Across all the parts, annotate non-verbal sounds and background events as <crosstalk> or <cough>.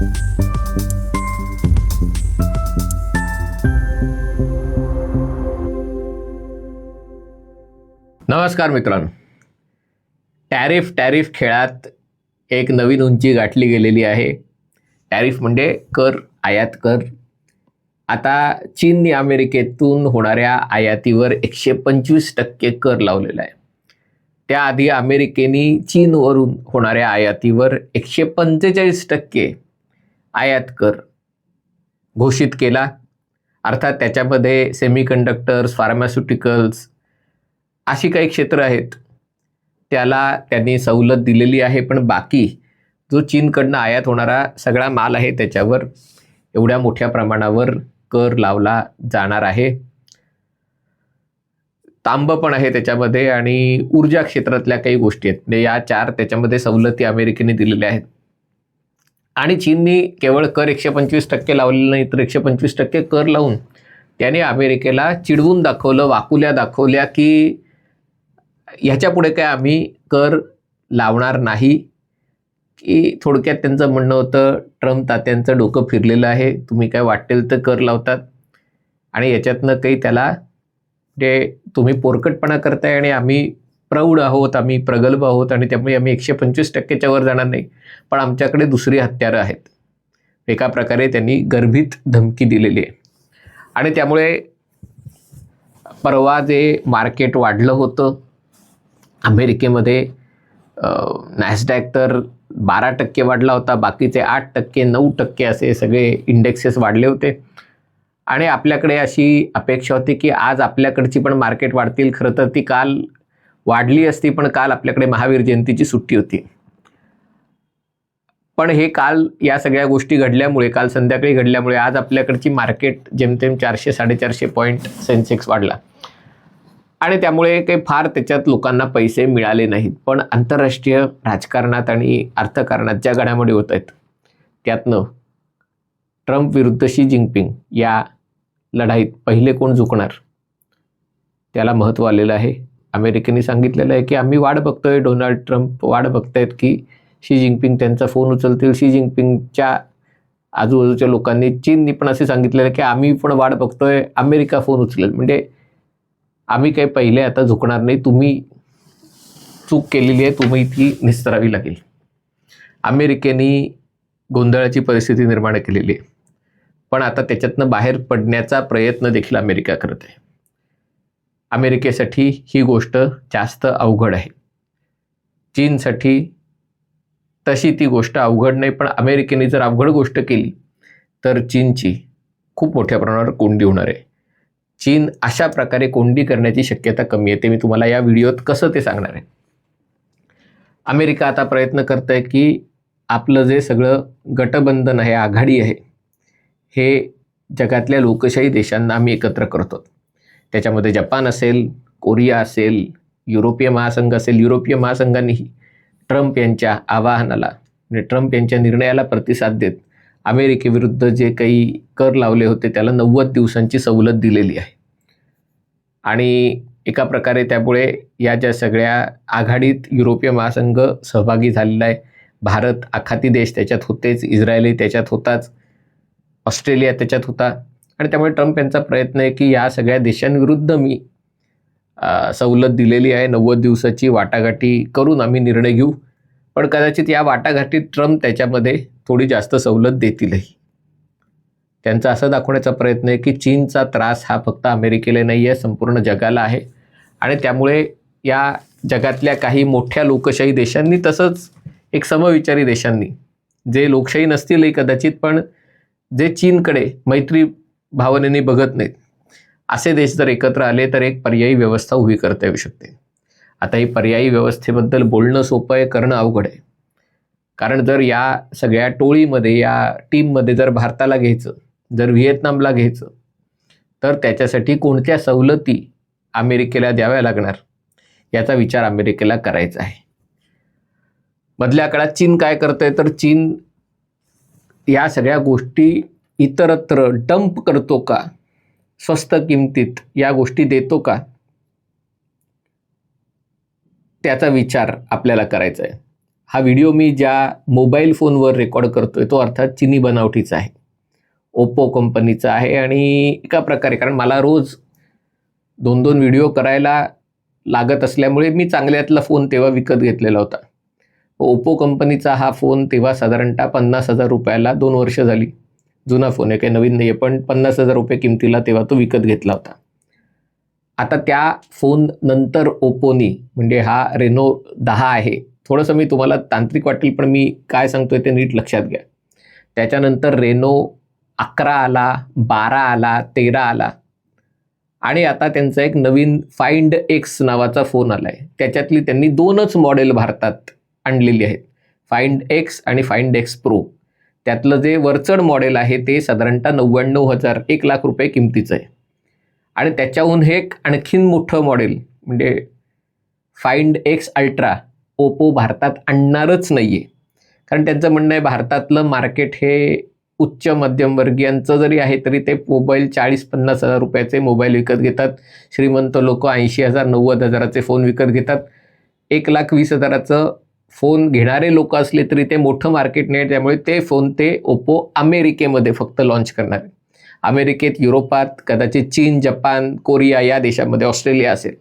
नमस्कार मित्रांनो. Tariff tariff खेळात एक नवीन उंची गाठली गेलेली आहे. टॅरिफ म्हणजे कर आयात कर. आता चीनने अमेरिकेतून होणाऱ्या आयातीवर एकशे पंचवीस टक्के कर लावलेला आहे. त्याआधी अमेरिकेने चीनवरून होणाऱ्या आयातीवर एकशे पंचेचाळीस टक्के आयात कर. घोषित केला. अर्थात त्याच्यामध्ये सेमीकंडक्टर्स फार्मास्युटिकल्स अशी काही क्षेत्र आहेत. त्याला त्यांनी सवलत दिलेली आहे पण बाकी जो चीनकडनं आयात होणारा सगळा माल आहे त्याच्यावर एवढ्या मोठ्या प्रमाणावर कर लावला जाणार आहे. तांब पण आहे त्याच्यामध्ये आणि ऊर्जा क्षेत्रातल्या काही गोष्टी आहेत. म्हणजे या चार त्याच्यामध्ये सवलती अमेरिकेने दिलेल्या आहेत. आणि चीननी केवळ कर एकशे पंचवीस टक्के लावलेलं नाही तर एकशे पंचवीस टक्के कर लावून त्याने अमेरिकेला चिडवून दाखवलं वाकुल्या दाखवल्या की ह्याच्या पुढे काय आम्ही कर लावणार नाही. की थोडक्यात त्यांचं म्हणणं होतं ट्रम्प तात्यांचं डोकं फिरलेलं आहे तुम्ही काय वाटेल तर कर लावतात. आणि याच्यातनं काही त्याला जे तुम्ही पोरकटपणा करताय आणि आम्ही प्रौढ आहोत आम्ही प्रगल्भ आहोत आणि त्यामुळे आम्ही एकशे पंचवीस टक्क्याच्या वर जाणार नाही. पण आमच्याकडे दुसरी हत्यारं आहेत. एका प्रकारे त्यांनी गर्भित धमकी दिलेली आहे. आणि त्यामुळे परवा जे मार्केट वाढलं होतं अमेरिकेमध्ये नॅसडॅक तर बारा टक्के वाढला होता बाकीचे आठ टक्के नऊ टक्के असे सगळे इंडेक्सेस वाढले होते. आणि आपल्याकडे अशी अपेक्षा होती की आज आपल्याकडची पण मार्केट वाढतील. खरं तर ती काल वाढली असती पण काल आपल्याकडे महावीर जयंतीची सुट्टी होती. पण हे काल या सगळ्या गोष्टी घडल्यामुळे काल संध्याकाळी घडल्यामुळे आज आपल्याकडची मार्केट जेमतेम चारशे साडेचारशे पॉईंट सेन्सेक्स वाढला. आणि त्यामुळे काही फार त्याच्यात लोकांना पैसे मिळाले नाहीत. पण आंतरराष्ट्रीय राजकारणात आणि अर्थकारणात ज्या घडामोडी होत आहेत त्यातनं ट्रम्प विरुद्ध शी जिनपिंग या लढाईत पहिले कोण झुकणार? त्याला महत्त्व आलेलं आहे. अमेरिकेने सांगितलेलं आहे की आम्ही वाट बघतोय डोनाल्ड ट्रम्प वाट बघतायत की शी जिनपिंग त्यांचा फोन उचलतील. शी जिनपिंगच्या आजूबाजूच्या लोकांनी चीननी पण असे सांगितलेलं आहे की आम्ही पण वाट बघतोय अमेरिका फोन उचलेल. म्हणजे आम्ही काही पहिले आता झुकणार नाही तुम्ही चूक केलेली आहे तुम्ही ती निस्तरावी लागेल. अमेरिकेने गोंधळाची परिस्थिती निर्माण केलेली आहे. पण आता त्याच्यातनं बाहेर पडण्याचा प्रयत्न देखील अमेरिका करत आहे. अमेरिकेसाठी ही गोष्ट जास्त अवघड आहे. चीनसाठी तशी ती गोष्ट अवघड नाही पण अमेरिकेने जर अवघड गोष्ट केली तर चीनची खूप मोठ्या प्रमाणावर कोंडी होणार आहे. चीन अशा प्रकारे कोंडी करण्याची शक्यता कमी आहे ते मी तुम्हाला या व्हिडिओत कसं ते सांगणार आहे. अमेरिका आता प्रयत्न करत आहे की आपलं जे सगळं गटबंधन आहे आघाडी आहे हे जगातल्या लोकशाही देशांना आम्ही एकत्र करतो त्याच्यामध्ये जपान असेल कोरिया असेल युरोपीय महासंघ असेल युरोपीय महासंघानेही ट्रम्प यांच्या आवाहनाला म्हणजे ट्रम्प यांच्या निर्णयाला प्रतिसाद देत अमेरिकेविरुद्ध जे काही कर लावले होते त्याला नव्वद दिवसांची सवलत दिलेली आहे. आणि एका प्रकारे त्यामुळे या ज्या सगळ्या आघाडीत युरोपीय महासंघ सहभागी झालेला आहे भारत आखाती देश त्याच्यात होतेच इस्रायलही त्याच्यात होताच ऑस्ट्रेलिया त्याच्यात होता आणि त्यामुळे ट्रम्प यांचा प्रयत्न आहे की या सगळ्या देशांविरुद्ध मी सवलत दिलेली आहे. नव्वद दिवसाची वाटाघाटी करून आम्ही निर्णय घेऊ. पण कदाचित या वाटाघाटीत ट्रम्प त्याच्यामध्ये थोडी जास्त सवलत देतीलही. त्यांचा असं दाखवण्याचा प्रयत्न आहे की चीनचा त्रास हा फक्त अमेरिकेला नाही आहे संपूर्ण जगाला आहे. आणि त्यामुळे या जगातल्या काही मोठ्या लोकशाही देशांनी तसंच एक समविचारी देशांनी जे लोकशाही नसतीलही कदाचित पण जे चीनकडे मैत्री भावनेने बघत नाहीत. असे देश जर एकत्र आले तर एक पर्यायी व्यवस्था उभी करता येऊ शकते. आता ही पर्यायी व्यवस्थेबद्दल बोलणं सोपं आहे करणं अवघड आहे. कारण जर या सगळ्या टोळीमध्ये या टीममध्ये जर भारताला घ्यायचं जर व्हिएतनामला घ्यायचं तर त्याच्यासाठी कोणत्या सवलती अमेरिकेला द्याव्या लागणार? याचा विचार अमेरिकेला करायचा आहे. मधल्या काळात चीन काय करतंय? तर चीन या सगळ्या गोष्टी इतरत्र डंप करतो का? स्वस्त किमतीत या गोष्टी देतो का? त्याचा विचार आपल्याला करायचा आहे. हा व्हिडिओ मी ज्या मोबाईल फोनवर रेकॉर्ड करतोय तो अर्थात चिनी बनावटीचा आहे. ओप्पो कंपनीचा आहे आणि एका प्रकारे कारण मला रोज दोन दोन व्हिडिओ करायला लागत असल्यामुळे मी चांगल्यातला फोन तेव्हा विकत घेतलेला होता. ओप्पो कंपनीचा हा फोन तेव्हा साधारणतः पन्नास हजार रुपयाला दोन वर्ष झाली. जुना फोन आहे काही नवीन नाही आहे पण पन्नास हजार रुपये किमतीला तेव्हा तो विकत घेतला होता. आता त्या फोन नंतर ओपोनी म्हणजे हा रेनो दहा आहे थोडंसं मी तुम्हाला तांत्रिक वाटेल पण मी काय सांगतोय ते नीट लक्षात घ्या. त्याच्यानंतर रेनो अकरा आला बारा आला तेरा आला आणि आता त्यांचा एक नवीन फाइंड एक्स नावाचा फोन आला आहे त्याच्यातली त्यांनी दोनच मॉडेल भारतात आणलेली आहेत. फाइंड एक्स आणि फाइंड एक्स प्रो त्यातलं जे वरचढ मॉडेल आहे ते साधारणतः नव्याण्णव हजार एक लाख रुपये किमतीचं आहे. आणि त्याच्याहून हे एक आणखीन मोठं मॉडेल म्हणजे फाइंड एक्स अल्ट्रा ओप्पो भारतात आणणारच नाही आहे कारण त्यांचं म्हणणं आहे भारतातलं मार्केट हे उच्च मध्यमवर्गीयांचं जरी आहे तरी ते मोबाईल चाळीस पन्नास हजार रुपयाचे मोबाईल विकत घेतात. श्रीमंत लोक ऐंशी हजार नव्वद हजाराचे फोन विकत घेतात. एक लाख वीस हजाराचं फोन घेणारे लोक असले तरी ते मोठं मार्केट नाही त्यामुळे ते फोन ते ओप्पो अमेरिकेमध्ये फक्त लॉन्च करणार आहे अमेरिकेत युरोपात कदाचित चीन जपान कोरिया या देशामध्ये ऑस्ट्रेलिया असेल.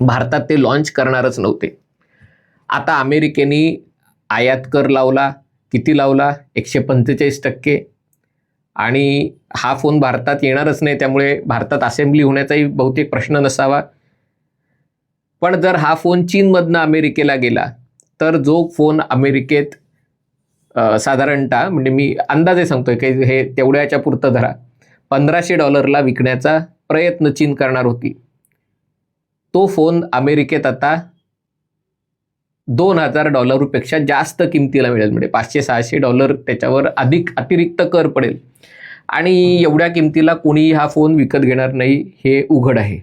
भारतात ते लॉन्च करणारच नव्हते. आता अमेरिकेने आयात कर लावला किती लावला? एकशे पंचेचाळीस टक्के. आणि हा फोन भारतात येणारच नाही त्यामुळे भारतात असेंब्ली होण्याचाही बहुतेक प्रश्न नसावा. पण जर हा फोन चीनमधनं अमेरिकेला गेला तर जो फोन अमेरिकेत साधारणतः म्हणजे मी अंदाजे सांगतोय की हे तेवढ्याच्या पुरतं धरा. पंधराशे डॉलरला विकण्याचा प्रयत्न चीन करणार होती. तो फोन अमेरिकेत आता दोन हजार डॉलरपेक्षा जास्त किमतीला मिळेल. म्हणजे पाचशे सहाशे डॉलर त्याच्यावर अधिक अतिरिक्त कर पडेल. आणि एवढ्या किमतीला कोणीही हा फोन विकत घेणार नाही हे उघड आहे.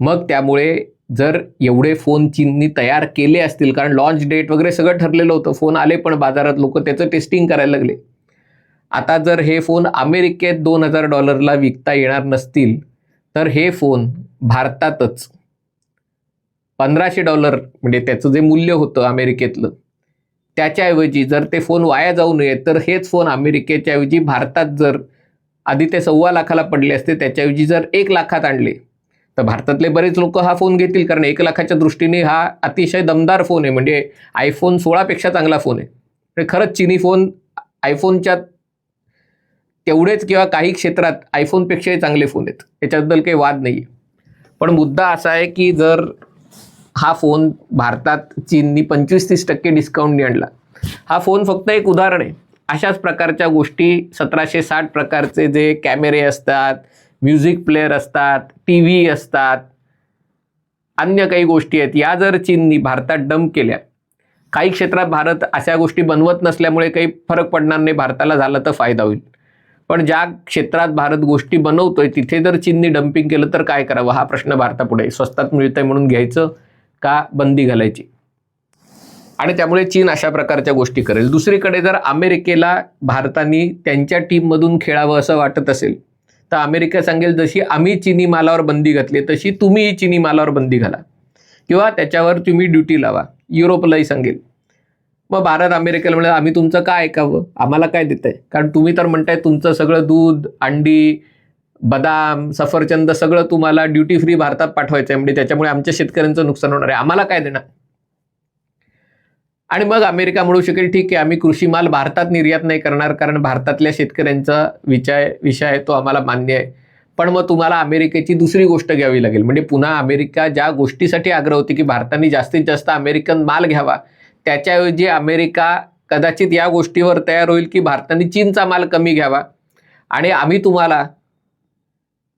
मग त्यामुळे जर एवढे फोन चीननी तयार केले असतील कारण लॉन्च डेट वगैरे सगळं ठरलेलं होतं फोन आले पण बाजारात लोक त्याचं टेस्टिंग करायला लागले. आता जर हे फोन अमेरिकेत दोन हजार डॉलरला विकता येणार नसतील तर हे फोन भारतातच पंधराशे डॉलर म्हणजे त्याचं जे मूल्य होतं अमेरिकेतलं त्याच्याऐवजी जर ते फोन वाया जाऊ नये तर हेच फोन अमेरिकेच्या ऐवजी भारतात जर आधी ते सव्वा लाखाला पडले असते त्याच्याऐवजी जर एक लाखात आणले तर भारतातले बरेच लोक हा फोन घेतील कारण एक लाखाच्या दृष्टीने हा अतिशय दमदार फोन आहे. म्हणजे आयफोन सोळापेक्षा चांगला फोन आहे. म्हणजे खरंच चिनी फोन आयफोनच्या तेवढेच किंवा काही क्षेत्रात आयफोनपेक्षाही चांगले फोन आहेत. याच्याबद्दल काही वाद नाही आहे पण मुद्दा असा आहे की जर हा फोन भारतात चीननी पंचवीस तीस टक्के डिस्काउंटने आणला. हा फोन फक्त एक उदाहरण आहे. अशाच प्रकारच्या गोष्टी सतराशे साठ प्रकारचे जे कॅमेरे असतात म्युझिक प्लेअर असतात टी व्ही असतात अन्य काही गोष्टी आहेत. या जर चीननी भारतात डंप केल्या काही क्षेत्रात भारत अशा गोष्टी बनवत नसल्यामुळे काही फरक पडणार नाही भारताला झाला तर फायदा होईल. पण ज्या क्षेत्रात भारत गोष्टी बनवतोय तिथे जर चीननी डम्पिंग केलं तर काय करावं? हा प्रश्न भारतापुढे स्वस्तात मिळतंय म्हणून घ्यायचं का बंदी घालायची? आणि त्यामुळे चीन अशा प्रकारच्या गोष्टी करेल. दुसरीकडे जर अमेरिकेला भारताने त्यांच्या टीममधून खेळावं असं वाटत असेल तर अमेरिका सांगेल जशी आम्ही चिनी मालावर बंदी घातली तशी तुम्हीही चिनी मालावर बंदी घाला. किंवा त्याच्यावर तुम्ही ड्युटी लावा. युरोपलाही सांगेल. मग भारत अमेरिकेला म्हणजे आम्ही तुमचं काय ऐकावं? आम्हाला काय देतंय? कारण तुम्ही तर म्हणताय तुमचं सगळं दूध अंडी बदाम सफरचंद सगळं तुम्हाला ड्युटी फ्री भारतात पाठवायचं आहे म्हणजे त्याच्यामुळे आमच्या शेतकऱ्यांचं नुकसान होणार आहे. आम्हाला काय देणार? आणि मग अमेरिका म्हणू शकेल ठीक आहे आम्ही कृषी माल भारतात निर्यात नाही करणार कारण भारतातल्या शेतकऱ्यांचा विचार विषय आहे तो आम्हाला मान्य आहे. पण मग तुम्हाला अमेरिकेची दुसरी गोष्ट घ्यावी लागेल. म्हणजे पुन्हा अमेरिका ज्या गोष्टीसाठी आग्रह होती की भारताने जास्तीत जास्त अमेरिकन माल घ्यावा त्याच्याऐवजी अमेरिका कदाचित या गोष्टीवर तयार होईल की भारताने चीनचा माल कमी घ्यावा. आणि आम्ही तुम्हाला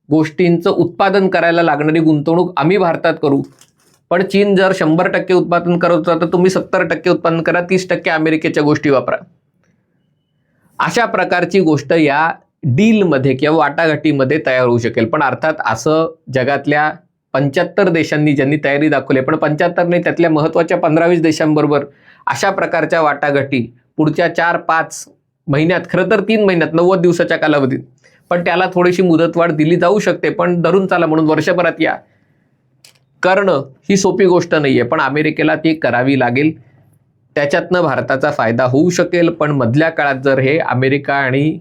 गोष्टींचं उत्पादन करायला लागणारी गुंतवणूक आम्ही भारतात करू. पण चीन जर शंभर टक्के उत्पादन करत होता तर तुम्ही सत्तर टक्के उत्पादन करा तीस टक्के अमेरिकेच्या गोष्टी वापरा. अशा प्रकारची गोष्ट या डीलमध्ये किंवा वाटाघाटीमध्ये तयार होऊ शकेल. पण अर्थात असं जगातल्या पंच्याहत्तर देशांनी ज्यांनी तयारी दाखवली पण पंच्याहत्तरने त्यातल्या महत्त्वाच्या पंधरावीस देशांबरोबर अशा प्रकारच्या वाटाघाटी पुढच्या चार पाच महिन्यात खरं तर तीन महिन्यात नव्वद दिवसाच्या कालावधीत पण त्याला थोडीशी मुदतवाढ दिली जाऊ शकते पण धरून चाला म्हणून वर्षभरात या. करणं ही सोपी गोष्ट नाही आहे पण अमेरिकेला ती करावी लागेल. त्याच्यातनं भारताचा फायदा होऊ शकेल पण मधल्या काळात जर हे अमेरिका आणि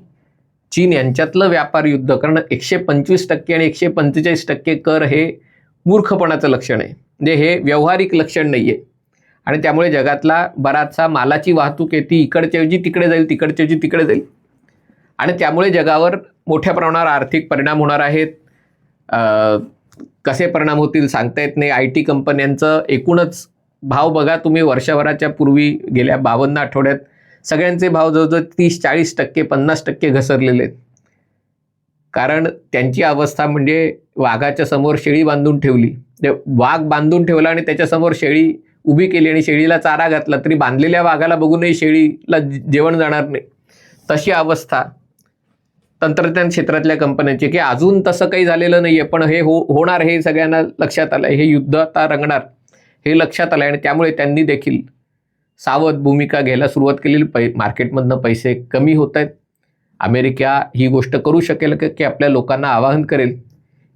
चीन यांच्यातलं व्यापार युद्ध कारण एकशे पंचवीस टक्के आणि एकशे पंचेचाळीस टक्के कर हे मूर्खपणाचं लक्षण आहे. म्हणजे हे व्यावहारिक लक्षण नाही आहे आणि त्यामुळे जगातला बराचसा मालाची वाहतूक आहे ती इकडच्याऐवजी तिकडे जाईल तिकडच्याऐवजी तिकडे जाईल. आणि त्यामुळे जगावर मोठ्या प्रमाणावर आर्थिक परिणाम होणार आहेत. कसे परिणाम होतील सांगता येत नाही. आय टी कंपन्यांचं एकूणच भाव बघा तुम्ही वर्षभराच्या पूर्वी गेल्या बावन्न आठवड्यात सगळ्यांचे भाव जवळजवळ तीस चाळीस टक्के पन्नास टक्के घसरलेले आहेत. कारण त्यांची अवस्था म्हणजे वाघाच्या समोर शेळी बांधून ठेवली. ते वाघ बांधून ठेवला आणि त्याच्यासमोर शेळी उभी केली आणि शेळीला चारा घातला. तरी बांधलेल्या वाघाला बघूनही शेळीला जेवण जाणार नाही. तशी अवस्था. तंत्रज्ञान क्षेत्रातल्या कंपन्यांचे की अजून तसं काही झालेलं नाही आहे पण हे हो होणार हे सगळ्यांना लक्षात आलं हे युद्ध आता रंगणार हे लक्षात आलं आणि त्यामुळे त्यांनी देखील सावध भूमिका घ्यायला सुरुवात केलेली. पै मार्केटमधनं पैसे कमी होत आहेत अमेरिका ही गोष्ट करू शकेल का की आपल्या लोकांना आवाहन करेल?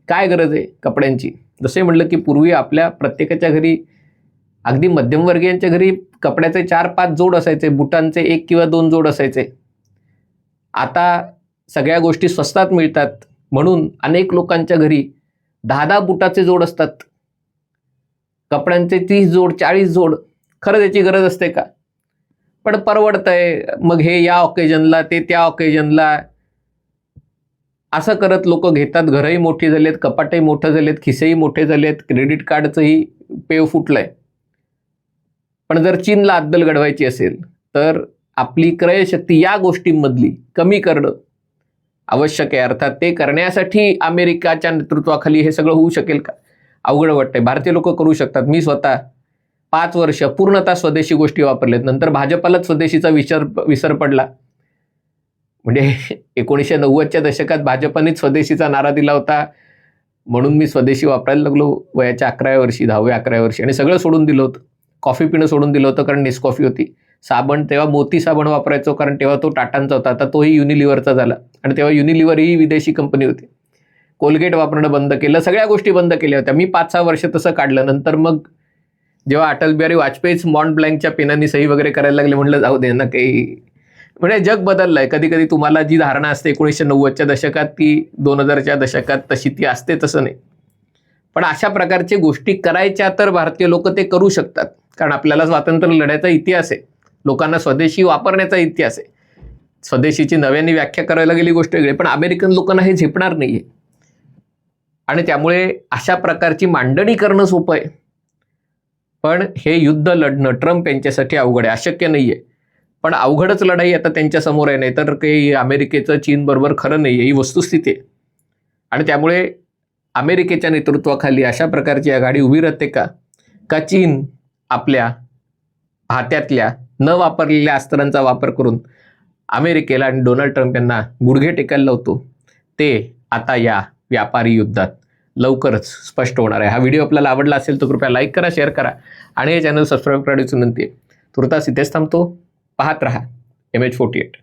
काय गरज आहे कपड्यांची? जसे म्हटलं की पूर्वी आपल्या प्रत्येकाच्या घरी अगदी मध्यमवर्गीयांच्या घरी कपड्याचे चार पाच जोड असायचे. बुटांचे एक किंवा दोन जोड असायचे. आता सगळ्या गोष्टी स्वस्तात मिळतात म्हणून अनेक लोकांच्या घरी दहा दहा बुटाचे जोड असतात. कपड्यांचे तीस जोड चाळीस जोड खरं त्याची गरज असते का? पण परवडतंय. मग हे या ऑकेजनला ते त्या ऑकेजनला असं करत लोक घेतात. घरही मोठी झालेत कपाटही मोठं झालेत खिसेही मोठे झालेत. क्रेडिट कार्डचंही पेव फुटलंय. पण जर चीनला अद्दल घडवायची असेल तर आपली क्रयशक्ती या गोष्टींमधली कमी करणं आवश्यक आहे. अर्थात ते करण्यासाठी अमेरिकाच्या नेतृत्वाखाली हे सगळं होऊ शकेल का? अवघड वाटतंय. भारतीय लोक करू शकतात. मी स्वतः पाच वर्ष पूर्णतः स्वदेशी गोष्टी वापरल्यात नंतर भाजपालाच स्वदेशीचा विचार विसर पडला. म्हणजे <laughs> एकोणीसशे नव्वदच्या दशकात भाजपानेच स्वदेशीचा नारा दिला होता. म्हणून मी स्वदेशी वापरायला लागलो. वयाच्या अकराव्या वर्षी दहाव्या अकराव्या वर्षी. आणि सगळं सोडून दिलं होतं. कॉफी पिणं सोडून दिलं होतं कारण नेसकॉफी होती. साबण तेव्हा मोती साबण वापरायचो कारण तेव्हा तो टाटांचा होता. आता तोही युनिलिव्हरचा झाला. आणि तेव्हा युनिलिव्हर ही विदेशी कंपनी होती. कोलगेट वापरणं बंद केलं. सगळ्या गोष्टी बंद केल्या होत्या. मी पाच सहा वर्ष तसं काढलं. नंतर मग जेव्हा अटल बिहारी वाजपेयीच मॉन्ट ब्लँकच्या पेनांनी सही वगैरे करायला लागले म्हटलं जाऊ दे ना काही म्हणजे जग बदललंय. कधी कधी तुम्हाला जी धारणा असते एकोणीसशे नव्वदच्या दशकात ती दोन हजारच्या दशकात तशी ती असते तसं नाही. पण अशा प्रकारच्या गोष्टी करायच्या तर भारतीय लोक ते करू शकतात. कारण आपल्याला स्वातंत्र्य लढ्याचा इतिहास आहे. लोकांना स्वदेशी वापरण्याचा इतिहास आहे. स्वदेशीची नव्याने व्याख्या करायला गेली गोष्ट वेगळी पण अमेरिकन लोकांना हे झेपणार नाहीये. आणि त्यामुळे अशा प्रकारची मांडणी करणं सोपं आहे. पण हे युद्ध लढणं ट्रम्प यांच्यासाठी अवघड आहे अशक्य नाही आहे पण अवघडच लढाई आता त्यांच्यासमोर आहे नाही तर काही अमेरिकेचं चीनबरोबर खरं नाही आहे ही वस्तुस्थिती आहे. आणि त्यामुळे अमेरिकेच्या नेतृत्वाखाली अशा प्रकारची आघाडी उभी राहते का? का चीन आपल्या हात्यातल्या न वापरलेल्या अस्त्रांचा वापर करून अमेरिकेला आणि डोनाल्ड ट्रम्प यांना गुडघे टेकायला लावतो ते आता या व्यापारी युद्धात लवकरच स्पष्ट होणार आहे. हा व्हिडिओ आपल्याला आवडला असेल तर कृपया लाईक करा शेअर करा आणि हे चॅनल सबस्क्राईब करायची विनंती आहे. तुर्तास इथेच थांबतो. पाहत रहा. M H forty eight